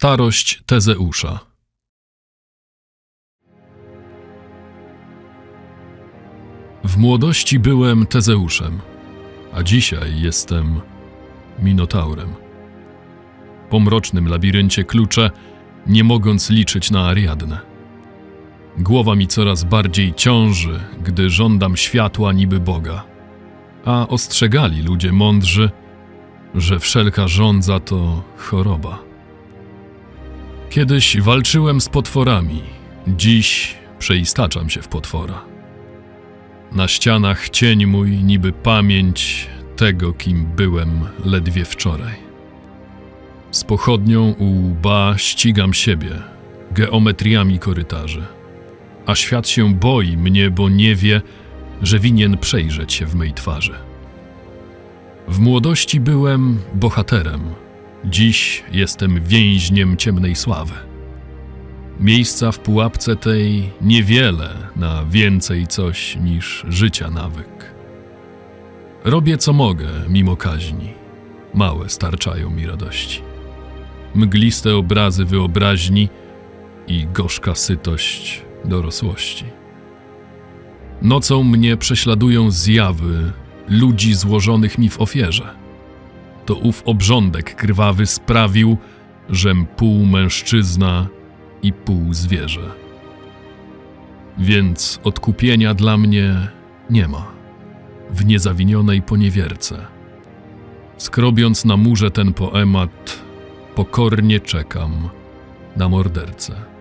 Starość Tezeusza W młodości byłem Tezeuszem, a dzisiaj jestem Minotaurem. Po mrocznym labiryncie klucze, nie mogąc liczyć na Ariadnę. Głowa mi coraz bardziej ciąży, gdy żądam światła niby Boga. A ostrzegali ludzie mądrzy, że wszelka żądza to choroba. Kiedyś walczyłem z potworami, dziś przeistaczam się w potwora. Na ścianach cień mój niby pamięć tego, kim byłem ledwie wczoraj. Z pochodnią u łba ścigam siebie, geometriami korytarzy. A świat się boi mnie, bo nie wie, że winien przejrzeć się w mej twarzy. W młodości byłem bohaterem, dziś jestem więźniem ciemnej sławy. Miejsca w pułapce tej niewiele na więcej coś niż życia nawyk. Robię co mogę, mimo kaźni. Małe starczają mi radości. Mgliste obrazy wyobraźni i gorzka sytość dorosłości. Nocą mnie prześladują zjawy ludzi złożonych mi w ofierze. To ów obrządek krwawy sprawił, żem pół mężczyzna i pół zwierzę. Więc odkupienia dla mnie nie ma w niezawinionej poniewierce. Skrobiąc na murze ten poemat, pokornie czekam na mordercę.